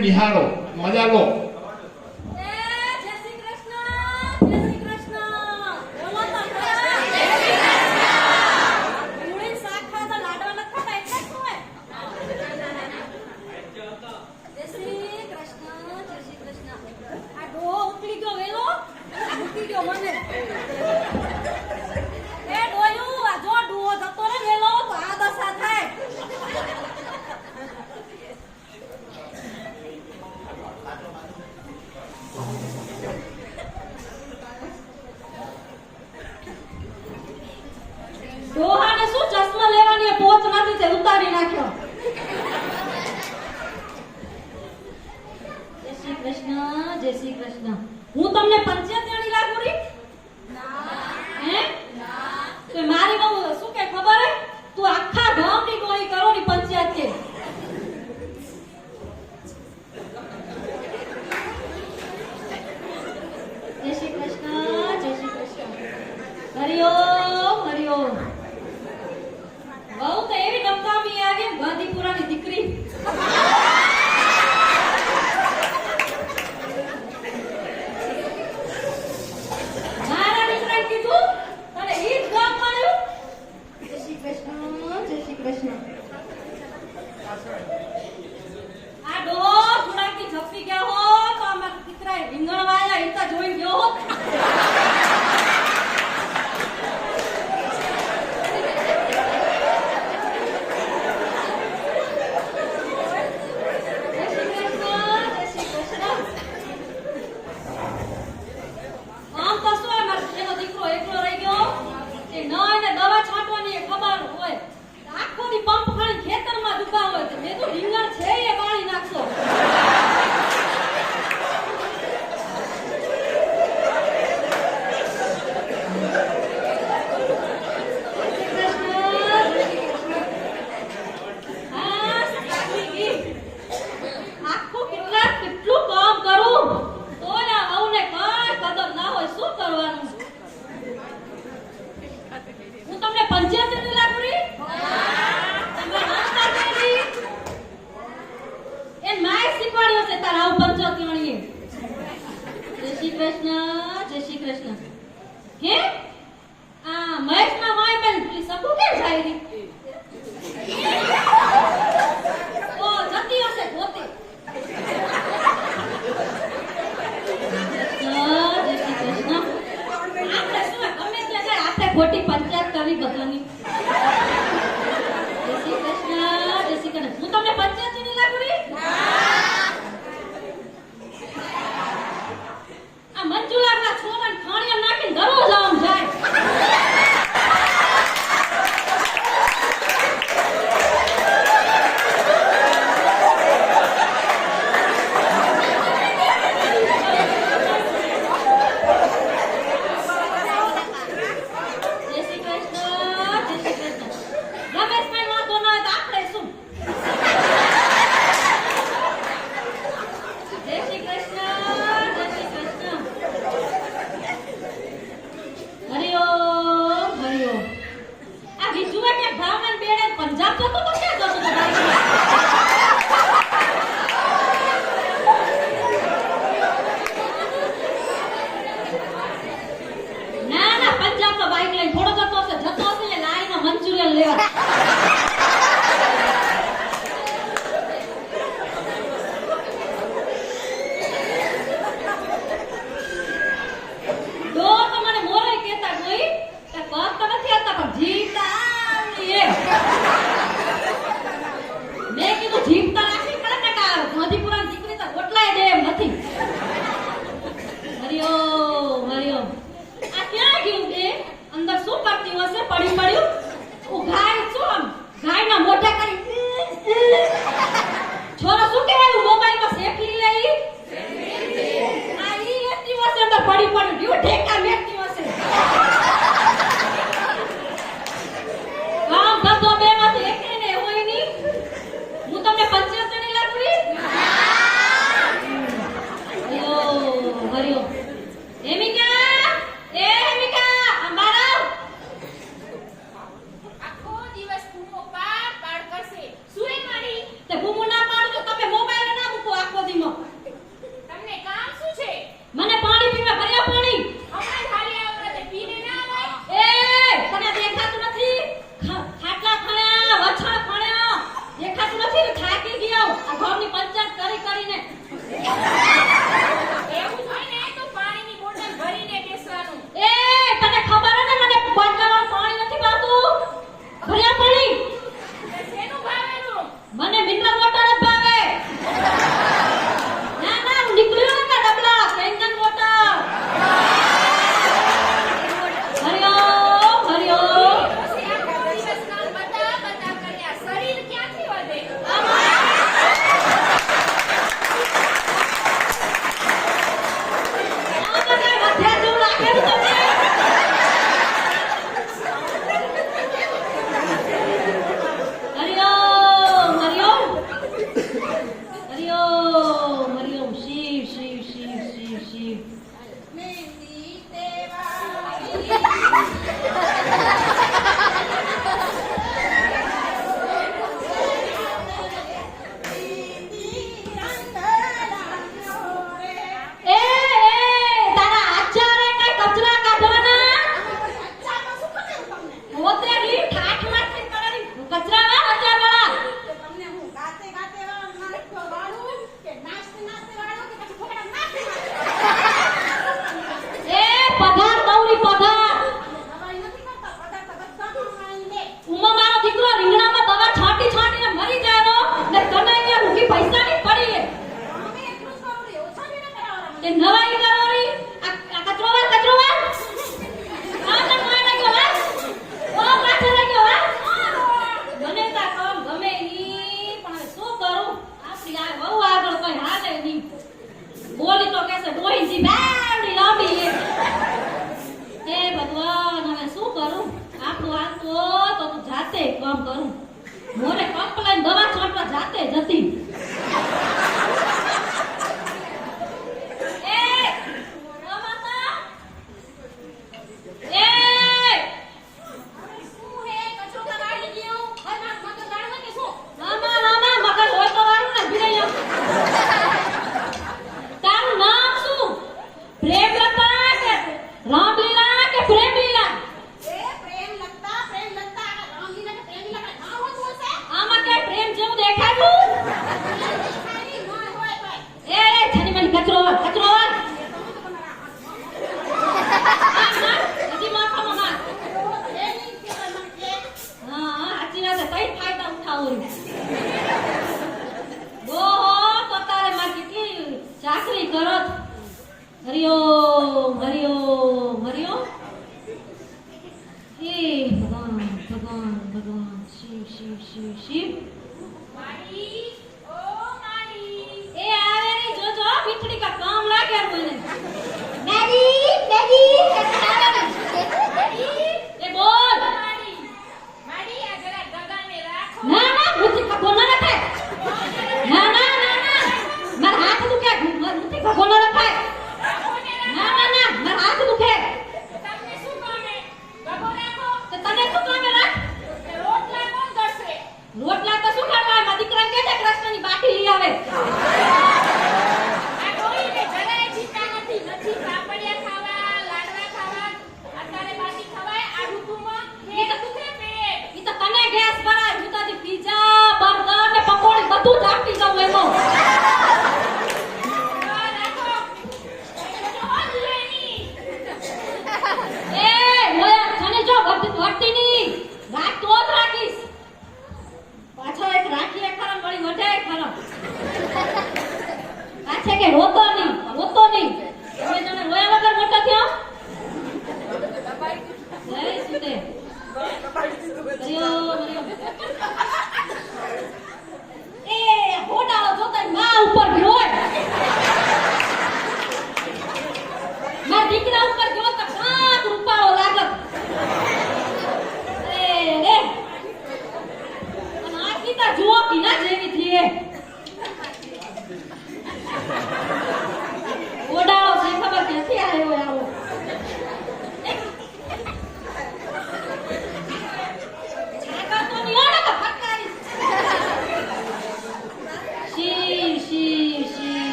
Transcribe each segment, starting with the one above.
નિહાળો મજા લો. પાડ્યો છે તારા આવું પંચો ત્રણીએ જય શ્રી કૃષ્ણ, જય શ્રી કૃષ્ણ. હે? આ મહેશમાં હોય પણ પેલી સપુ કેમ જાય રી? ઓ, જતી હશે પોતે ખોટી પંચાયત કરી બધાની જય શ્રી કૃષ્ણ, જય શ્રી કૃષ્ણ. હું તમને પંચાયત Adiós. નહીં બોલી તો કેસે ડોહી જી બેવડી લાંબી હે ભગવાન, હવે શું કરું? આપણું આ તો તો તું જાતે કામ કરું. મોરે કમ્પ્લેન દવા છોડવા જાતે જતી હરિઓમ હરિઓમ હરિઓમ. હે ભગવાન ભગવાન ભગવાન. શિવ શિવ શિવ શિવ. એ આવે ને જોજો મીઠડી કા કામ લાગે મને મેરી મેરી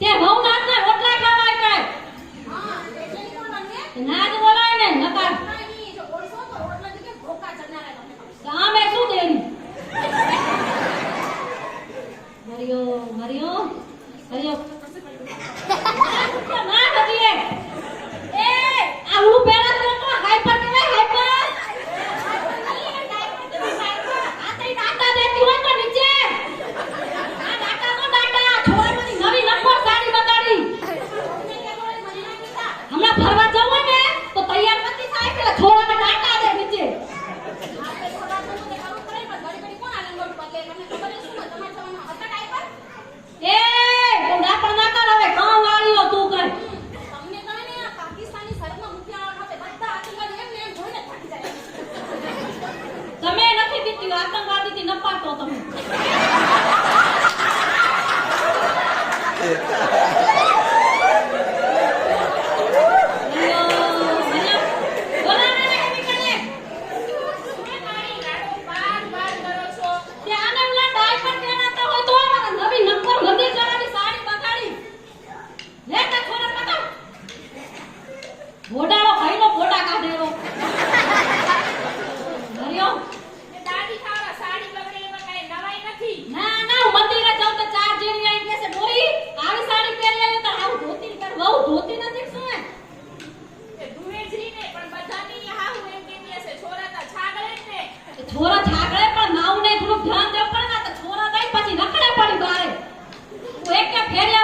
Yeah, છોરા છાગડે પણ માઉને થોડું ધ્યાન દેવું પડે ને તો છોરા દઈ પછી નખડે પડી બારે. એક કે ફેરી